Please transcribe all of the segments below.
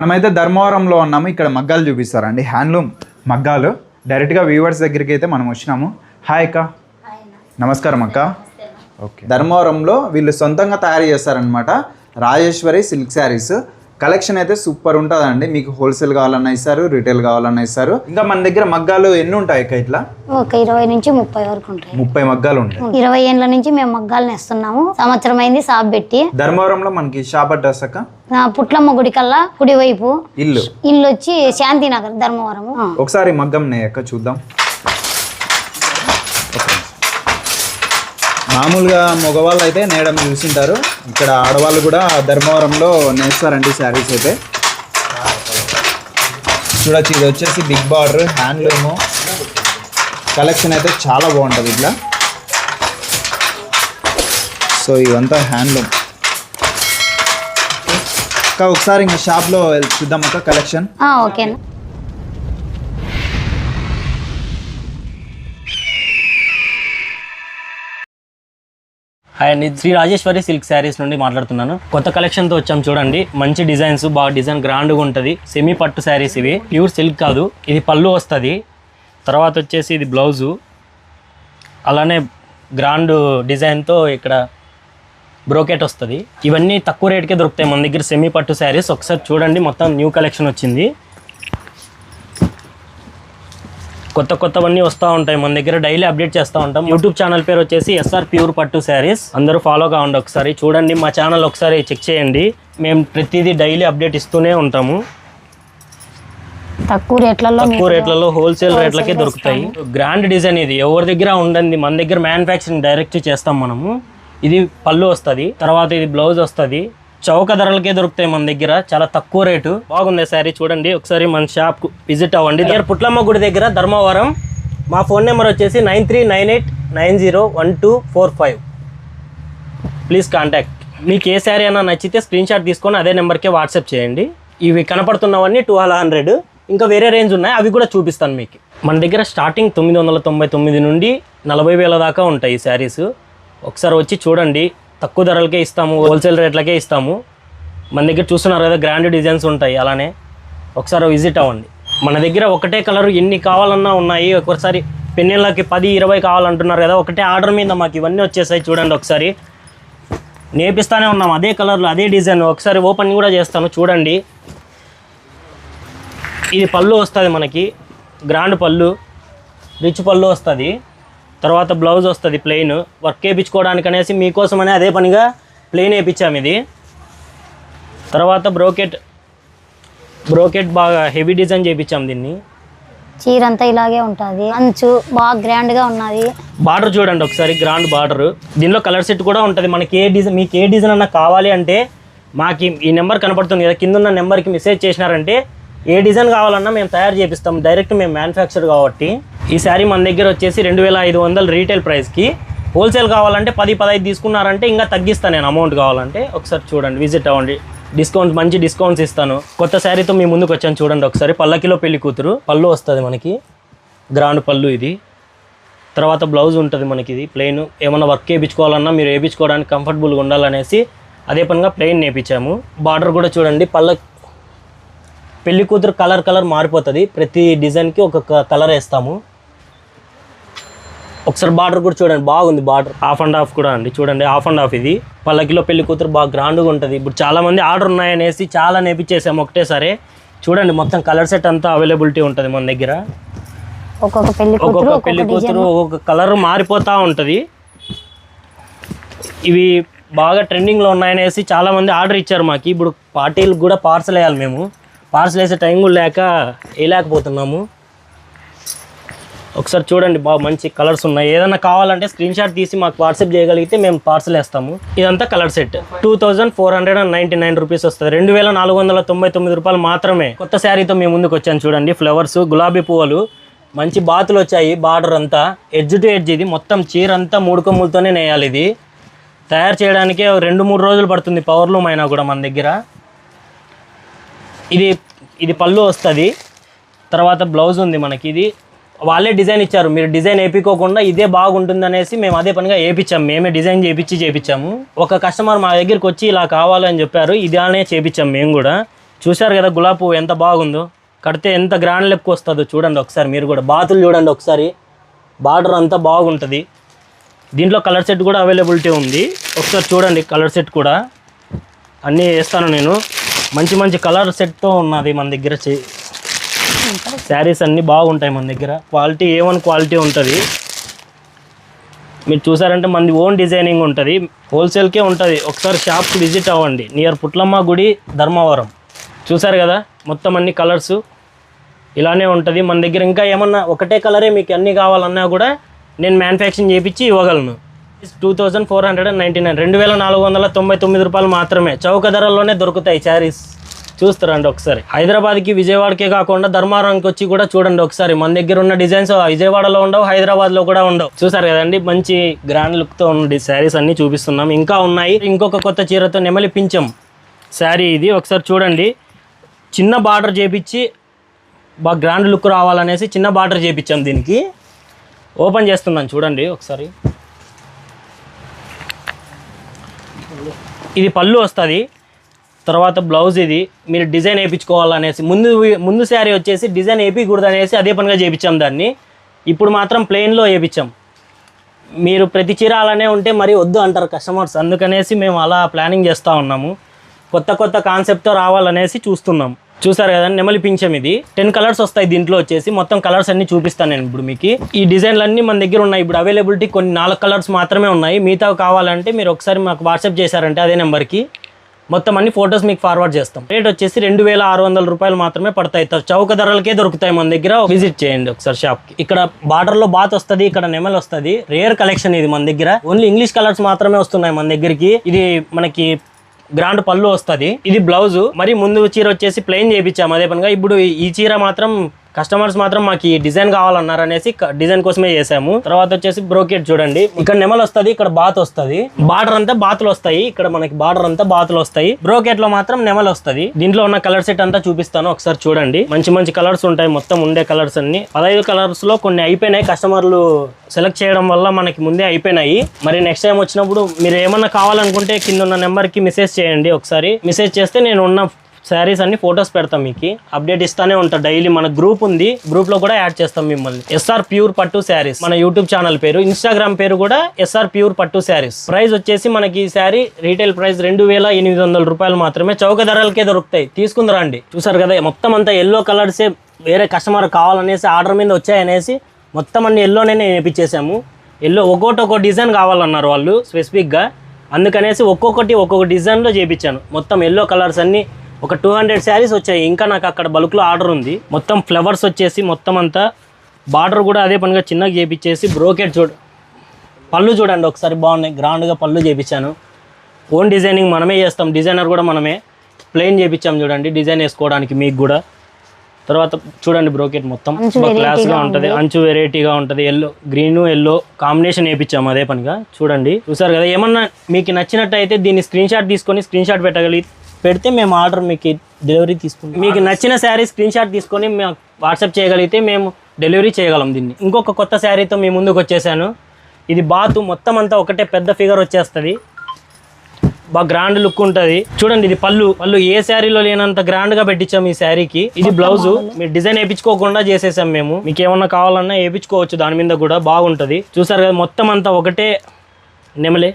మనమైతే ధర్మవరంలో ఉన్నాము. ఇక్కడ మగ్గాలు చూపిస్తారండి. హ్యాండ్లూమ్ మగ్గాలు. డైరెక్ట్గా వ్యూవర్స్ దగ్గరికి అయితే మనం వచ్చినాము. హాయ్ అక్క. నమస్కారం అక్క. ఓకే. ధర్మవరంలో వీళ్ళు సొంతంగా తయారు చేస్తారనమాట రాజేశ్వరి సిల్క్ శారీస్. కలెక్షన్ అయితే సూపర్ ఉంటుందండి. మీకు హోల్సేల్ కావాలన్నా ఇస్తారు రీటైల్ కావాలన్నా ఇస్తారు. ఇంకా మన దగ్గర మగ్గాలు ఎన్ని ఉంటాయి ఇట్లా? ఒక ఇరవై నుంచి ముప్పై వరకు ఉంటాయి. ముప్పై మగ్గాలు ఉంటాయి. ఇరవై ఏళ్ళ నుంచి మేము మగ్గాలు నేస్తున్నాము. సంవత్సరం అయింది సాప్ పెట్టి. ధర్మవరంలో మనకి షాప్ అడ్రస్ అక్క? పుట్లమ్మ గుడి కల్లా కుడివైపు. ఇల్లు. ఇల్లు వచ్చి శాంతినగర్ ధర్మవరము. ఆ. ఒకసారి మగ్గం నే అక్క చూద్దాం. మామూలుగా మగవాళ్ళు అయితే నేయడం చూసింటారు ఇక్కడ ఆడవాళ్ళు కూడా ధర్మవరంలో నేస్తారండి శారీస్ అయితే. చూడొచ్చు ఇది వచ్చేసి బిగ్ బార్డర్ హ్యాండ్లూమ్. కలెక్షన్ అయితే చాలా బాగుంటుంది ఇట్లా. సో ఇదంతా హ్యాండ్లూమ్. అక్క ఒకసారి ఇంకా షాప్లో చూద్దాం అక్క కలెక్షన్. ఓకేనా అండి శ్రీ రాజేశ్వరి సిల్క్ శారీస్ నుండి మాట్లాడుతున్నాను. కొత్త కలెక్షన్తో వచ్చాం చూడండి. మంచి డిజైన్స్ బాగా డిజైన్ గ్రాండ్గా ఉంటుంది. సెమీ పట్టు శారీస్ ఇవి. ప్యూర్ సిల్క్ కాదు. ఇది పళ్ళు వస్తుంది. తర్వాత వచ్చేసి ఇది బ్లౌజు అలానే గ్రాండ్ డిజైన్తో ఇక్కడ బ్రోకెట్ వస్తుంది. ఇవన్నీ తక్కువ రేట్కే దొరుకుతాయి. మన దగ్గర సెమీ పట్టు శారీస్. ఒకసారి చూడండి. మొత్తం న్యూ కలెక్షన్ వచ్చింది. కొత్త కొత్తవన్నీ వస్తూ ఉంటాయి. మన దగ్గర డైలీ అప్డేట్ చేస్తూ ఉంటాం. యూట్యూబ్ ఛానల్ పేరు వచ్చేసి ఎస్ఆర్ ప్యూర్ పట్టు శారీస్ అందరూ ఫాలో కావండి ఒకసారి. చూడండి మా ఛానల్ ఒకసారి చెక్ చేయండి. మేము ప్రతిదీ డైలీ అప్డేట్ ఇస్తూనే ఉంటాము. తక్కువ రేట్లలో తక్కువ రేట్లలో హోల్సేల్ రేట్లకే దొరుకుతాయి. గ్రాండ్ డిజైన్ ఇది. ఎవరి దగ్గర ఉండండి మన దగ్గర మ్యానుఫ్యాక్చరింగ్ డైరెక్ట్ చేస్తాం మనము. ఇది పళ్ళు వస్తుంది తర్వాత ఇది బ్లౌజ్ వస్తుంది చౌక ధరలకే దొరుకుతాయి మన దగ్గర. చాలా తక్కువ రేటు. బాగుంది శారీ చూడండి. ఒకసారి మన షాప్ విజిట్ అవ్వండి. దగ్గర పుట్లమ్మ గుడి దగ్గర ధర్మవరం. మా ఫోన్ నెంబర్ వచ్చేసి nine three nine eight nine zero one two four five. Please contact మీకు ఏ శారీ అయినా నచ్చితే స్క్రీన్ షాట్ తీసుకొని అదే నెంబర్కే వాట్సాప్ చేయండి. ఇవి కనపడుతున్నవన్నీ టూ హండ్రెడ్ ఇంకా వేరే రేంజ్ ఉన్నాయి. అవి కూడా చూపిస్తాను మీకు. మన దగ్గర స్టార్టింగ్ తొమ్మిది వందల తొంభై తొమ్మిది నుండి నలభై వేల దాకా ఉంటాయి ఈ శారీస్. ఒకసారి వచ్చి చూడండి. తక్కువ ధరలకే ఇస్తాము హోల్సేల్ రేట్లకే ఇస్తాము. మన దగ్గర చూస్తున్నారు కదా గ్రాండ్ డిజైన్స్ ఉంటాయి అలానే. ఒకసారి విజిట్ అవ్వండి. మన దగ్గర ఒకటే కలర్ ఎన్ని కావాలన్నా ఉన్నాయి. ఒకసారి పెన్నెళ్ళకి పది ఇరవై కావాలంటున్నారు కదా ఒకటే ఆర్డర్ మీద మాకు ఇవన్నీ వచ్చేసాయి చూడండి ఒకసారి. నేపిస్తానే ఉన్నాం అదే కలర్లో అదే డిజైన్ ఒకసారి ఓపెన్ కూడా చేస్తాను చూడండి. ఇది పళ్ళు వస్తుంది మనకి. గ్రాండ్ పళ్ళు రిచ్ పళ్ళు వస్తుంది. తర్వాత బ్లౌజ్ వస్తుంది ప్లెయిన్ వర్క్ వేయించుకోవడానికి అనేసి మీకోసమనే అదే పనిగా ప్లెయిన్ వేయించాము ఇది. తర్వాత బ్రోకెట్ బ్రోకెట్ బాగా హెవీ డిజైన్ చేయించాం దీన్ని. చీర అంతా ఇలాగే ఉంటుంది. అంచు బాగా గ్రాండ్గా ఉన్నది. బార్డర్ చూడండి ఒకసారి గ్రాండ్ బార్డర్ దీనిలో కలర్ సెట్ కూడా ఉంటుంది. మనకి ఏ డిజైన్ మీకు ఏ డిజైన్ అన్నా కావాలి అంటే మాకు ఈ- ఈ నెంబర్ కనపడుతుంది కదా కింద ఉన్న నెంబర్కి మెసేజ్ చేసినారంటే ఏ డిజైన్ కావాలన్నా మేము తయారు చేపిస్తాం. డైరెక్ట్ మేము మ్యానుఫ్యాక్చర్ కాబట్టి. ఈ శారీ మన దగ్గర వచ్చేసి రెండు వేల ఐదు వందలు రీటైల్ ప్రైస్కి. హోల్సేల్ కావాలంటే పది పదహైదు తీసుకున్నారంటే ఇంకా తగ్గిస్తాను నేను అమౌంట్ కావాలంటే. ఒకసారి చూడండి విజిట్ అవ్వండి. డిస్కౌంట్ మంచి డిస్కౌంట్స్ ఇస్తాను. కొత్త శారీతో మీ ముందుకు వచ్చాను చూడండి ఒకసారి. పల్లకిలో పెళ్ళి కూతురు. పళ్ళు వస్తుంది మనకి. గ్రాండ్ పళ్ళు ఇది. తర్వాత బ్లౌజ్ ఉంటుంది మనకి ఇది ప్లెయిన్ ఏమన్నా వర్క్ వేయించుకోవాలన్నా మీరు వేయించుకోవడానికి కంఫర్టబుల్గా ఉండాలనేసి అదే పనిగా ప్లెయిన్ నేపించాము బార్డర్ కూడా చూడండి పళ్ళ పెళ్ళి కూతురు కలర్ కలర్ మారిపోతుంది. ప్రతి డిజైన్కి ఒక కలర్ వేస్తాము. ఒకసారి బార్డర్ కూడా చూడండి బాగుంది బార్డర్. హాఫ్ అండ్ హాఫ్ కూడా అండి చూడండి హాఫ్ అండ్ హాఫ్ ఇది. పల్లకిలో పెళ్ళి కూతురు బాగా గ్రాండ్గా ఉంటుంది. ఇప్పుడు చాలా మంది ఆర్డర్ ఉన్నాయనేసి చాలా నేపించేసాము ఒకటేసారి. చూడండి మొత్తం కలర్ సెట్ అంతా అవైలబిలిటీ ఉంటుంది మన దగ్గర. ఒక్కొక్క పెళ్ళి కూతురు ఒక్కొక్క పెళ్ళి కూతురు ఒక్కొక్క కలర్ మారిపోతూ ఉంటుంది. ఇవి బాగా ట్రెండింగ్లో ఉన్నాయనేసి చాలామంది ఆర్డర్ ఇచ్చారు మాకు. ఇప్పుడు పార్టీలకు కూడా పార్సల్ వేయాలి మేము. పార్సల్ వేసే టైం కూడా లేక వేయలేకపోతున్నాము. ఒకసారి చూడండి బాగా మంచి కలర్స్ ఉన్నాయి. ఏదైనా కావాలంటే స్క్రీన్ షాట్ తీసి మాకు వాట్సాప్ చేయగలిగితే మేము పార్సల్ వేస్తాము. ఇదంతా colour set two thousand four hundred and ninety nine rupees వస్తుంది. రెండు వేల నాలుగు వందల తొంభై తొమ్మిది రూపాయలు మాత్రమే. కొత్త శారీతో మేము ముందుకు వచ్చాను చూడండి. ఫ్లవర్స్ గులాబీ పువ్వులు మంచి బాతులు వచ్చాయి బార్డర్ అంతా. ఎడ్జ్ టు ఎడ్జ్ ఇది. మొత్తం చీర అంతా మూడు కొమ్ములతోనే నేయాలి ఇది. తయారు చేయడానికి రెండు మూడు రోజులు పడుతుంది పవర్ లూమ్ అయినా కూడా మన దగ్గర. ఇది ఇది పళ్ళు వస్తుంది. తర్వాత బ్లౌజ్ ఉంది మనకి ఇది. వాళ్ళే డిజైన్ ఇచ్చారు. మీరు డిజైన్ వేయించుకోకుండా ఇదే బాగుంటుంది అనేసి మేము అదే పనిగా వేయించాము మేమే డిజైన్ చేయించి చేయించాము ఒక కస్టమర్ మా దగ్గరికి వచ్చి ఇలా కావాలని చెప్పారు. ఇదానే చేపించాము మేము కూడా. చూశారు కదా గులాబీ పువ్వు ఎంత బాగుందో. కడితే ఎంత గ్రాండ్ లెక్క వస్తుందో చూడండి ఒకసారి మీరు కూడా. బాతులు చూడండి ఒకసారి. బార్డర్ అంతా బాగుంటుంది. దీంట్లో కలర్ సెట్ కూడా అవైలబిలిటీ ఉంది. ఒకసారి చూడండి కలర్ సెట్ కూడా. అన్నీ వేస్తాను నేను. మంచి మంచి కలర్ సెట్తో ఉన్నది మన దగ్గర శారీస్ అన్నీ బాగుంటాయి మన దగ్గర. క్వాలిటీ ఏ వన్ క్వాలిటీ ఉంటుంది. మీరు చూసారంటే మనది ఓన్ డిజైనింగ్ ఉంటుంది. హోల్సేల్కే ఉంటుంది. ఒకసారి షాప్కి విజిట్ అవ్వండి. నియర్ పుట్లమ్మ గుడి ధర్మవరం. చూసారు కదా? మొత్తం అన్ని కలర్స్ ఇలానే ఉంటుంది. మన దగ్గర ఇంకా ఏమన్నా ఒకటే కలరే మీకు అన్నీ కావాలన్నా కూడా నేను మ్యానుఫ్యాక్చరింగ్ చేయించి ఇవ్వగలను. Two thousand four hundred and ninety nine రెండు వేల నాలుగు వందల తొంభై తొమ్మిది రూపాయలు మాత్రమే. చౌక ధరల్లోనే దొరుకుతాయి శారీస్. చూస్తారండి ఒకసారి. హైదరాబాద్కి విజయవాడకే కాకుండా ధర్మారానికి వచ్చి కూడా చూడండి ఒకసారి. మన దగ్గర ఉన్న డిజైన్స్ విజయవాడలో ఉండవు హైదరాబాద్లో కూడా ఉండవు. చూసారు కదండి మంచి గ్రాండ్ లుక్తో ఉండి శారీస్ అన్నీ చూపిస్తున్నాం. ఇంకా ఉన్నాయి. ఇంకొక కొత్త చీరతో నెమలి పించం శారీ ఇది. ఒకసారి చూడండి. చిన్న బార్డర్ చేపించి బాగా గ్రాండ్ లుక్ రావాలనేసి చిన్న బార్డర్ చేపించాం దీనికి. ఓపెన్ చేస్తున్నాను చూడండి ఒకసారి. ఇది పళ్ళు వస్తుంది. తర్వాత బ్లౌజ్ ఇది మీరు డిజైన్ వేయించుకోవాలనేసి ముందు ముందు శారీ వచ్చేసి డిజైన్ వేయకూడదు అనేసి అదే పనిగా చేయించాం దాన్ని. ఇప్పుడు మాత్రం ప్లెయిన్లో వేయించాం. మీరు ప్రతి చీర అలానే ఉంటే మరి వద్దు అంటారు కస్టమర్స్. అందుకనేసి మేము అలా ప్లానింగ్ చేస్తూ ఉన్నాము. కొత్త కొత్త కాన్సెప్ట్తో రావాలనేసి చూస్తున్నాం. చూసారు కదా నెమలి పింఛం ఇది. టెన్ కలర్స్ వస్తాయి దీంట్లో వచ్చేసి. మొత్తం కలర్స్ అన్ని చూపిస్తాను నేను ఇప్పుడు మీకు. ఈ డిజైన్లు అన్నీ మన దగ్గర ఉన్నాయి. ఇప్పుడు అవైలబిలిటీ కొన్ని నాలుగు కలర్స్ మాత్రమే ఉన్నాయి. మిగతా కావాలంటే మీరు ఒకసారి మాకు వాట్సాప్ చేశారంటే అదే నెంబర్కి. మొత్తం అన్ని ఫొటోస్ మీకు ఫార్వర్డ్ చేస్తాం. రేట్ వచ్చేసి రెండు వేల ఆరు వందల రూపాయలు మాత్రమే పడతాయి. చౌక ధరలకే దొరుకుతాయి మన దగ్గర. విజిట్ చేయండి ఒకసారి షాప్ ఇక్కడ బార్డర్లో బాత్ వస్తుంది ఇక్కడ నెమల్ వస్తుంది. రేర్ కలెక్షన్ ఇది మన దగ్గర. ఓన్లీ ఇంగ్లీష్ కలర్స్ మాత్రమే వస్తున్నాయి మన దగ్గరికి. ఇది మనకి గ్రాండ్ పళ్ళు వస్తుంది. ఇది బ్లౌజ్ మరి ముందు చీర వచ్చేసి ప్లెయిన్ చేయించాము అదే పనిగా ఇప్పుడు ఈ చీర మాత్రం కస్టమర్స్ మాత్రం మాకు ఈ డిజైన్ కావాలన్నారు అనేసి డిజైన్ కోసమే చేసాము తర్వాత వచ్చేసి బ్రోకెట్ చూడండి. ఇక్కడ నెమలు వస్తుంది ఇక్కడ బాత్ వస్తుంది. బార్డర్ అంతా బాతులు వస్తాయి. ఇక్కడ మనకి బార్డర్ అంతా బాతులు వస్తాయి. బ్రోకెట్లో మాత్రం నెమలు వస్తుంది. దీంట్లో ఉన్న కలర్ సెట్ అంతా చూపిస్తాను ఒకసారి చూడండి. మంచి మంచి కలర్స్ ఉంటాయి. మొత్తం ఉండే కలర్స్ అన్ని. పదహైదు కలర్స్లో కొన్ని అయిపోయినాయి. కస్టమర్లు సెలెక్ట్ చేయడం వల్ల మనకి ముందే అయిపోయినాయి. మరి నెక్స్ట్ టైం వచ్చినప్పుడు మీరు ఏమన్నా కావాలనుకుంటే కింద ఉన్న నెంబర్కి మెసేజ్ చేయండి ఒకసారి. మెసేజ్ చేస్తే నేను ఉన్న శారీస్ అన్ని ఫొటోస్ పెడతాం మీకు. అప్డేట్ ఇస్తానే ఉంటాం డైలీ మన గ్రూప్ ఉంది. గ్రూప్లో కూడా యాడ్ చేస్తాం మిమ్మల్ని. ఎస్ఆర్ ప్యూర్ పట్టు శారీస్. మన యూట్యూబ్ ఛానల్ పేరు. ఇన్స్టాగ్రామ్ పేరు కూడా ఎస్ఆర్ ప్యూర్ పట్టు శారీస్. ప్రైస్ వచ్చేసి మనకి ఈ శారీ రీటైల్ ప్రైస్ రెండు వేల ఎనిమిది వందల రూపాయలు మాత్రమే. చౌక ధరలకే దొరుకుతాయి. తీసుకుందరండి చూసారు కదా మొత్తం అంతా ఎల్లో కలర్సే వేరే కస్టమర్ కావాలనేసి ఆర్డర్ మీద వచ్చాయనేసి మొత్తం అన్ని ఎల్లోనే నేర్పించేసాము ఎల్లో ఒక్కోటి ఒక్కో డిజైన్ కావాలన్నారు వాళ్ళు స్పెసిఫిక్గా అందుకనేసి ఒక్కొక్కటి ఒక్కొక్క డిజైన్లో చేయించాను మొత్తం ఎల్లో కలర్స్ అన్నీ ఒక టూ హండ్రెడ్ శారీస్ వచ్చాయి. ఇంకా నాకు అక్కడ బల్క్లో ఆర్డర్ ఉంది. మొత్తం ఫ్లవర్స్ వచ్చేసి మొత్తం అంతా బార్డర్ కూడా అదే పనిగా చిన్నగా చేపించేసి బ్రోకెట్ చూడ. పళ్ళు చూడండి ఒకసారి బాగున్నాయి. గ్రాండ్గా పళ్ళు చేపించాను. ఓన్ డిజైనింగ్ మనమే చేస్తాం. డిజైనర్ కూడా మనమే. ప్లెయిన్ చేపించాం చూడండి. డిజైన్ వేసుకోవడానికి మీకు కూడా. తర్వాత చూడండి బ్రోకెట్ మొత్తం. క్లాస్గా ఉంటుంది. అంచు వెరైటీగా ఉంటుంది. ఎల్లో గ్రీన్ ఎల్లో కాంబినేషన్ వేయించాము అదే పనిగా. చూడండి. చూసారు కదా? ఏమన్నా మీకు నచ్చినట్టు అయితే దీన్ని స్క్రీన్ షాట్ తీసుకొని స్క్రీన్ షాట్ పెట్టగలి పెడితే మేము ఆర్డర్ మీకు డెలివరీ తీసుకుంటాం. మీకు నచ్చిన శారీ స్క్రీన్ షాట్ తీసుకొని మేము వాట్సాప్ చేయగలిగితే మేము డెలివరీ చేయగలం దీన్ని. ఇంకొక కొత్త శారీతో మీ ముందుకు వచ్చేసాను. ఇది బాతు మొత్తం అంతా ఒకటే పెద్ద ఫిగర్ వచ్చేస్తుంది. బాగా గ్రాండ్ లుక్ ఉంటుంది. చూడండి ఇది పళ్ళు. పళ్ళు ఏ శారీలో లేనంత గ్రాండ్గా పెట్టించాం ఈ శారీకి. ఇది బ్లౌజ్ మీరు డిజైన్ వేయించుకోకుండా చేసేసాం మేము. మీకు ఏమన్నా కావాలన్నా వేయించుకోవచ్చు. దాని మీద కూడా బాగుంటుంది. చూసారు కదా మొత్తం అంతా ఒకటే నెమలే.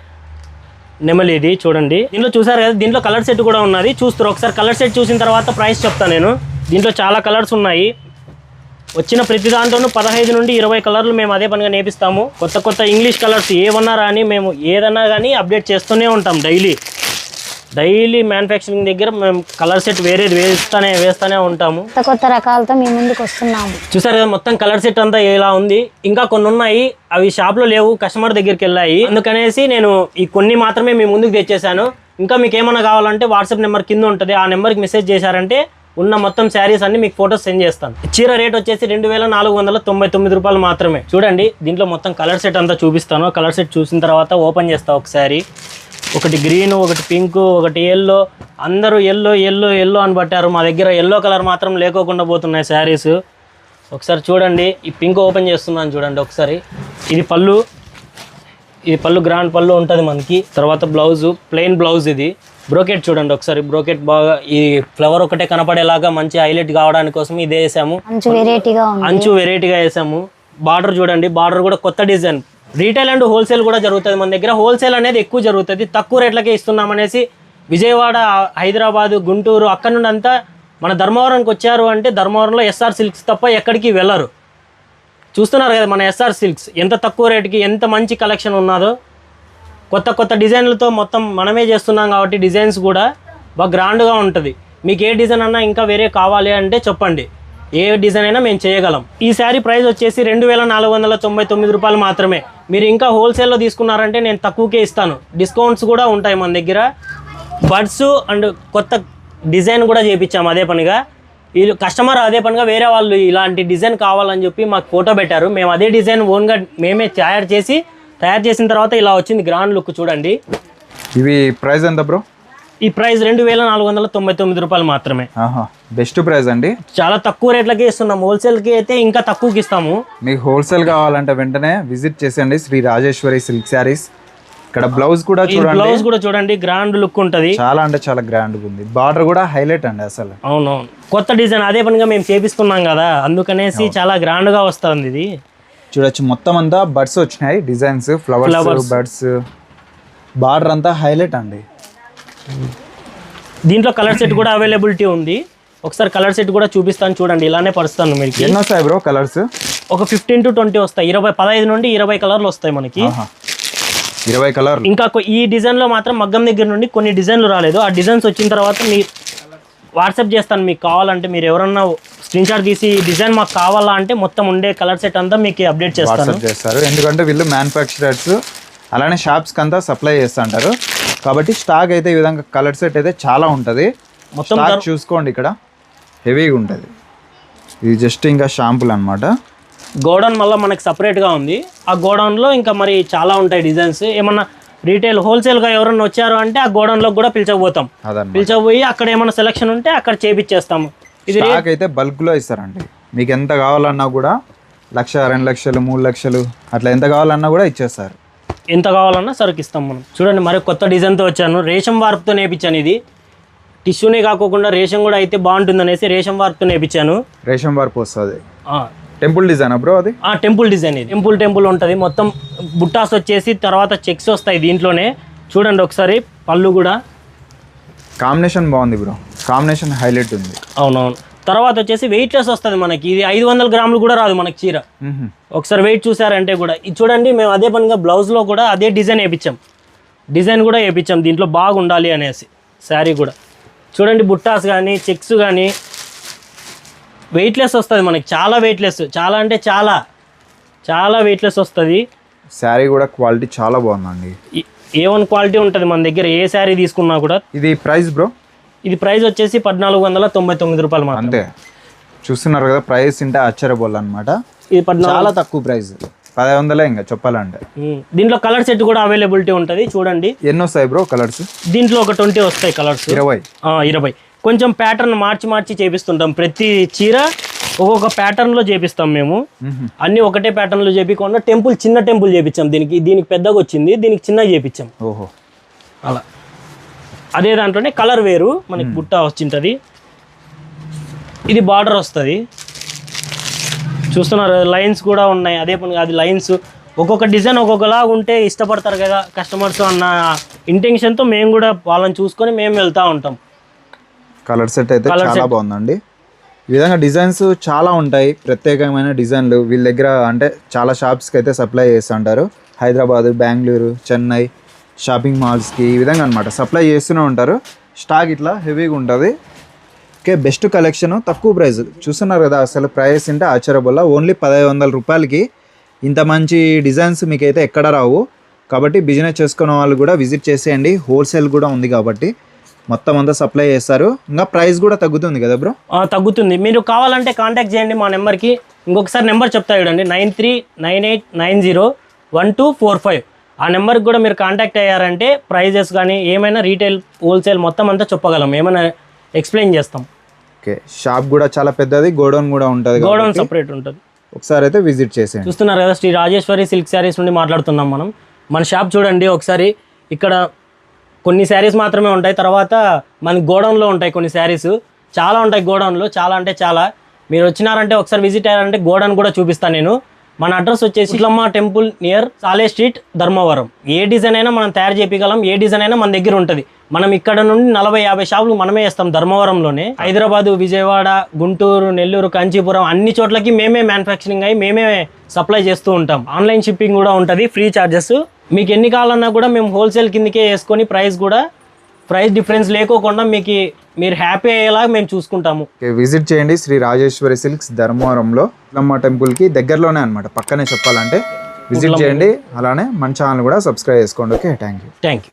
నెమలి ఇది చూడండి. దీంట్లో చూసారు కదా దీంట్లో కలర్ సెట్ కూడా ఉన్నది. చూస్తారు ఒకసారి కలర్ సెట్ చూసిన తర్వాత ప్రైస్ చెప్తాను నేను. దీంట్లో చాలా కలర్స్ ఉన్నాయి. వచ్చిన ప్రతి దాంట్లోనూ పదహైదు నుండి ఇరవై కలర్లు మేము అదే పనిగా నేపిస్తాము. కొత్త కొత్త ఇంగ్లీష్ కలర్స్ ఏమన్నా రాని మేము ఏదన్నా కానీ అప్డేట్ చేస్తూనే ఉంటాం డైలీ డైలీ మ్యానుఫ్యాక్చరింగ్ దగ్గర మేము కలర్ సెట్ వేరేది వేస్తానే వేస్తూనే ఉంటాము. కొత్త కొత్త రకాలతో మీ ముందుకు వస్తున్నాము. చూసారు కదా మొత్తం కలర్ సెట్ అంతా ఇలా ఉంది. ఇంకా కొన్ని ఉన్నాయి అవి షాప్లో లేవు కస్టమర్ దగ్గరికి వెళ్ళాయి. అందుకనేసి నేను ఈ కొన్ని మాత్రమే మీ ముందుకు తెచ్చేసాను ఇంకా మీకు ఏమైనా కావాలంటే వాట్సాప్ నెంబర్ కింద ఉంటుంది. ఆ నెంబర్కి మెసేజ్ చేశారంటే ఉన్న మొత్తం శారీస్ అన్ని మీకు ఫొటోస్ సెండ్ చేస్తాను. చీర రేట్ వచ్చేసి రెండు వేల నాలుగు వందల తొంభై తొమ్మిది రూపాయలు మాత్రమే. చూడండి దీంట్లో మొత్తం కలర్ సెట్ అంతా చూపిస్తాను. కలర్ సెట్ చూసిన తర్వాత ఓపెన్ చేస్తా ఒకసారి. ఒకటి గ్రీన్ ఒకటి పింక్ ఒకటి ఎల్లో అందరూ ఎల్లో ఎల్లో ఎల్లో అని పట్టారు. మా దగ్గర ఎల్లో కలర్ మాత్రం లేకోకుండా పోతున్నాయి శారీస్. ఒకసారి చూడండి. ఈ పింక్ ఓపెన్ చేస్తున్నాను చూడండి ఒకసారి. ఇది పళ్ళు. ఇది పళ్ళు గ్రాండ్ పళ్ళు ఉంటుంది మనకి. తర్వాత బ్లౌజ్ ప్లెయిన్ బ్లౌజ్ ఇది. బ్రోకెట్ చూడండి ఒకసారి. బ్రోకెట్ బాగా ఈ ఫ్లవర్ ఒకటే కనపడేలాగా మంచి హైలైట్ కావడానికి కోసం ఇదే వేసాము. అంచు వెరైటీగా వేసాము. బార్డర్ చూడంండి. బార్డర్ కూడా కొత్త డిజైన్ రీటైల్ అండ్ హోల్సేల్ కూడా జరుగుతుంది మన దగ్గర. హోల్సేల్ అనేది ఎక్కువ జరుగుతుంది. తక్కువ రేట్లకే ఇస్తున్నాం అనేసి విజయవాడ హైదరాబాదు గుంటూరు అక్కడ నుండి అంతా మన ధర్మవరంకి వచ్చారు అంటే ధర్మవరంలో ఎస్ఆర్ సిల్క్స్ తప్ప ఎక్కడికి వెళ్ళరు. చూస్తున్నారు కదా మన ఎస్ఆర్ సిల్క్స్ ఎంత తక్కువ రేటుకి ఎంత మంచి కలెక్షన్ ఉన్నదో. కొత్త కొత్త డిజైన్లతో మొత్తం మనమే చేస్తున్నాం కాబట్టి డిజైన్స్ కూడా బాగా గ్రాండ్గా ఉంటుంది. మీకు ఏ డిజైన్ అన్నా ఇంకా వేరే కావాలి అంటే చెప్పండి. ఏ డిజైన్ అయినా మేము చేయగలం. ఈ శారీ ప్రైస్ వచ్చేసి రెండు వేల నాలుగు వందల తొంభై తొమ్మిది రూపాయలు మాత్రమే. మీరు ఇంకా హోల్సేల్లో తీసుకున్నారంటే నేను తక్కువకే ఇస్తాను. డిస్కౌంట్స్ కూడా ఉంటాయి మన దగ్గర. బడ్స్ అండ్ కొత్త డిజైన్ కూడా చేయించాము అదే పనిగా. వీళ్ళు కస్టమర్ అదే పనిగా వేరే వాళ్ళు ఇలాంటి డిజైన్ కావాలని చెప్పి మాకు ఫోటో పెట్టారు. మేము అదే డిజైన్ ఓన్గా మేమే తయారు చేసి తయారు చేసిన తర్వాత ఇలా వచ్చింది గ్రాండ్ లుక్ చూడండి. ఇవి ప్రైస్ ఎంత బ్రో ఈ ప్రైస్ రెండు వేల నాలుగు వందల తొంభై తొమ్మిది రూపాయలు మాత్రమే. బెస్ట్ ప్రైస్ అండి. చాలా తక్కువ రేట్లకే ఇస్తున్నాం. హోల్సేల్కి అయితే ఇంకా తక్కువకి ఇస్తాము. మీకు హోల్సేల్ కావాలంటే వెంటనే విజిట్ చేసేయండి. శ్రీ రాజేశ్వరి సిల్క్ శారీస్ ఇక్కడ బ్లౌజ్ కూడా చూడండి. బ్లౌజ్ కూడా చూడండి. గ్రాండ్ లుక్ ఉంటుంది. చాలా అంటే చాలా గ్రాండ్ ఉంది. బార్డర్ కూడా హైలైట్ అండి అసలు. అవునవును. కొత్త డిజైన్ అదే పనిగా మేము చేపిస్తున్నాం కదా. అందుకనేసి చాలా గ్రాండ్గా వస్తుంది ఇది. చూడొచ్చు. మొత్తం అంతా బర్డ్స్ వచ్చినాయి. డిజైన్స్ ఫ్లవర్స్ బర్డ్స్ బార్డర్ అంతా హైలైట్ అండి. దీంట్లో కలర్ సెట్ కూడా అవైలబిలిటీ ఉంది. ఒకసారి కలర్ సెట్ కూడా చూపిస్తాను చూడండి ఇలానే పరుస్తాను మీకు ఎన్ని వస్తాయి బ్రో కలర్స్? ఒక ఫిఫ్టీన్ టు ట్వంటీ వస్తాయి. ఇరవై పదహైదు నుండి ఇరవై కలర్లు వస్తాయి మనకి. ఇరవై కలర్ ఇంకా ఈ డిజైన్లో మాత్రం మగ్గం దగ్గర నుండి కొన్ని డిజైన్లు రాలేదు. ఆ డిజైన్స్ వచ్చిన తర్వాత మీ వాట్సాప్ చేస్తాను మీకు కావాలంటే మీరు ఎవరన్నా స్క్రీన్ షాట్ తీసి డిజైన్ మాకు కావాలా అంటే మొత్తం ఉండే కలర్ సెట్ అంతా మీకు అప్డేట్ చేస్తాను. చేస్తారు. ఎందుకంటే వీళ్ళు మ్యానుఫ్యాక్చరర్స్ అలానే షాప్స్కి అంతా సప్లై చేస్తుంటారు కాబట్టి స్టాక్ అయితే ఈ విధంగా కలర్ సెట్ అయితే చాలా ఉంటుంది. మొత్తం చూసుకోండి ఇక్కడ. హెవీగా ఉంటుంది. ఇది జస్ట్ ఇంకా షాంపుల్ అనమాట గోడౌన్ మళ్ళీ మనకి సపరేట్గా ఉంది. ఆ గోడౌన్లో ఇంకా మరి చాలా ఉంటాయి డిజైన్స్ ఏమన్నా రీటైల్ హోల్సేల్గా ఎవరన్నా వచ్చారు అంటే ఆ గోడౌన్లో కూడా పిలిచకపోతాం. పిలిచబోయి అక్కడ ఏమైనా సెలక్షన్ ఉంటే అక్కడ చేపిచ్చేస్తాము. ఇది స్టాక్ అయితే బల్క్లో ఇస్తారండి. మీకు ఎంత కావాలన్నా కూడా లక్ష రెండు లక్షలు మూడు లక్షలు అట్లా ఎంత కావాలన్నా కూడా ఇచ్చేస్తారు. ఎంత కావాలన్నా సరుకు ఇస్తాం మనం. చూడండి మరి కొత్త డిజైన్తో వచ్చాను. రేషం వార్పుతో నేర్పించాను ఇది. టిష్యూనే కాకోకుండా రేషం కూడా అయితే బాగుంటుంది అనేసి రేషం వార్పుతో నేర్పించాను. రేషన్ వర్క్ వస్తుంది. టెంపుల్ డిజైన్ బ్రో అది? ఆ టెంపుల్ డిజైన్ ఇది. టెంపుల్ టెంపుల్ ఉంటుంది. మొత్తం బుట్టాస్ వచ్చేసి తర్వాత చెక్స్ వస్తాయి దీంట్లోనే. చూడండి ఒకసారి పళ్ళు కూడా. కాంబినేషన్ బాగుంది బ్రో. కాంబినేషన్ హైలైట్ ఉంది. అవునవును. తర్వాత వచ్చేసి వెయిట్లెస్ వస్తుంది మనకి. ఇది ఐదు వందల గ్రాములు కూడా రాదు మనకి చీర. ఒకసారి వెయిట్ చూసారంటే కూడా. ఇది చూడండి మేము అదే పనిగా బ్లౌజ్లో కూడా అదే డిజైన్ వేయించాం డిజైన్ కూడా వేయించాం దీంట్లో బాగుండాలి అనేసి. శారీ కూడా. చూడండి బుట్టాస్ కానీ చెక్స్ కానీ వెయిట్లెస్ వస్తుంది మనకి. చాలా వెయిట్లెస్ చాలా అంటే చాలా. చాలా వెయిట్లెస్ వస్తుంది. శారీ కూడా క్వాలిటీ చాలా బాగుందండి. ఏ వన్ క్వాలిటీ ఉంటుంది మన దగ్గర. ఏ శారీ తీసుకున్నా కూడా. ఇది ప్రైస్ బ్రో ఇది ప్రైస్ వచ్చేసి పద్నాలుగు వందల తొంభై తొమ్మిది రూపాయలు మాత్రం అంతే. చూస్తున్నారు కదా ప్రైస్ ఇంటే ఆశ్చర్యపోల్ అనమాట ఇది చాలా తక్కువ ప్రైస్. పదహైదు వందలే ఇంకా చెప్పాలంటే. దీంట్లో కలర్ సెట్ కూడా అవైలబిలిటీ ఉంటుంది చూడండి. ఎన్ని వస్తాయి బ్రో కలర్స్? దీంట్లో ఒక ట్వంటీ వస్తాయి కలర్స్. ఇరవై. ఇరవై. కొంచెం ప్యాటర్న్ మార్చి మార్చి చేపిస్తుంటాం. ప్రతి చీర ఒక్కొక్క ప్యాటర్న్లో చేపిస్తాం మేము. అన్ని ఒకటే ప్యాటర్న్లో చేపించకుండా టెంపుల్ చిన్న టెంపుల్ చేపించాం దీనికి. దీనికి పెద్దగా వచ్చింది దీనికి చిన్నగా చేపించాం ఓహో. అలా. అదే దాంట్లోనే కలర్ వేరు మనకి బుట్ట వచ్చింటుంది. ఇది బార్డర్ వస్తుంది. చూస్తున్నారు లైన్స్ కూడా ఉన్నాయి. అదే పని అది లైన్స్. ఒక్కొక్క డిజైన్ ఒక్కొక్కలా ఉంటే ఇష్టపడతారు కదా కస్టమర్స్ అన్న ఇంటెన్షన్తో మేము కూడా వాళ్ళని చూసుకొని మేము వెళ్తూ ఉంటాం. కలర్ సెట్ అయితే చాలా బాగుందండి. ఈ విధంగా డిజైన్స్ చాలా ఉంటాయి. ప్రత్యేకమైన డిజైన్లు. వీళ్ళ దగ్గర అంటే చాలా షాప్స్కి అయితే సప్లై చేస్తుంటారు. హైదరాబాద్ బెంగళూరు చెన్నై షాపింగ్ మాల్స్కి ఈ విధంగా అనమాట సప్లై చేస్తూనే ఉంటారు. స్టాక్ ఇట్లా హెవీగా ఉంటుంది. ఓకే బెస్ట్ కలెక్షన్ తక్కువ ప్రైస్. చూస్తున్నారు కదా అసలు ప్రైస్ అంటే ఆశ్చర్యబోల్ల ఓన్లీ పదహైదు వందల రూపాయలకి ఇంత మంచి డిజైన్స్ మీకైతే ఎక్కడ రావు. కాబట్టి బిజినెస్ చేసుకున్న వాళ్ళు కూడా విజిట్ చేసేయండి. హోల్సేల్ కూడా ఉంది కాబట్టి మొత్తం అంతా సప్లై చేస్తారు. ఇంకా ప్రైస్ కూడా తగ్గుతుంది కదా బ్రో? తగ్గుతుంది. మీరు కావాలంటే కాంటాక్ట్ చేయండి మా నెంబర్కి. ఇంకొకసారి నెంబర్ చెప్తా చూడండి. Nine three nine eight nine zero one two four five. ఆ నెంబర్కి కూడా మీరు కాంటాక్ట్ అయ్యారంటే ప్రైజెస్ కానీ ఏమైనా రీటైల్ హోల్సేల్ మొత్తం అంతా చెప్పగలం. ఏమైనా ఎక్స్ప్లెయిన్ చేస్తాం. ఓకే. షాప్ కూడా చాలా పెద్దది గోడౌన్ కూడా ఉంటుంది గోడౌన్ సపరేట్ ఉంటుంది. ఒకసారి అయితే విజిట్ చేసేయండి. చూస్తున్నారు కదా శ్రీ రాజేశ్వరి సిల్క్ శారీస్ నుండి మాట్లాడుతున్నాం మనం. మన షాప్ చూడండి ఒకసారి. ఇక్కడ కొన్ని శారీస్ మాత్రమే ఉంటాయి తర్వాత మన గోడౌన్లో ఉంటాయి కొన్ని శారీస్. చాలా ఉంటాయి గోడౌన్లో చాలా అంటే చాలా. మీరు వచ్చినారంటే ఒకసారి విజిట్ అయ్యారంటే గోడౌన్ కూడా చూపిస్తాను నేను. మన అడ్రస్ వచ్చేసి ఇట్లమ్మ temple near Sale street Dharmavaram. ఏ డిజైన్ అయినా మనం తయారు చేయగలం ఏ డిజైన్ అయినా మన దగ్గర ఉంటుంది. మనం ఇక్కడ నుండి నలభై యాభై షాపులు మనమే వేస్తాం ధర్మవరంలోనే. హైదరాబాదు విజయవాడ గుంటూరు నెల్లూరు కాంచీపురం అన్ని చోట్లకి మేమే మ్యానుఫ్యాక్చరింగ్ అయ్యి మేమే సప్లై చేస్తూ ఉంటాం. ఆన్లైన్ షిప్పింగ్ కూడా ఉంటుంది ఫ్రీ చార్జెస్ మీకు ఎన్ని కావాలన్నా కూడా మేము హోల్సేల్ కిందకే వేసుకొని ప్రైస్ కూడా ప్రైస్ డిఫరెన్స్ లేకోకుండా మీకు మీరు హ్యాపీ అయ్యేలా మేము చూసుకుంటాము. ఓకే విజిట్ చేయండి శ్రీ రాజేశ్వరి సిల్క్స్ ధర్మవరంలో లమ్మ టెంపుల్కి దగ్గరలోనే అనమాట పక్కనే చెప్పాలంటే. విజిట్ చేయండి అలానే మన ఛానల్ కూడా సబ్స్క్రైబ్ చేసుకోండి. Okay thank you thank you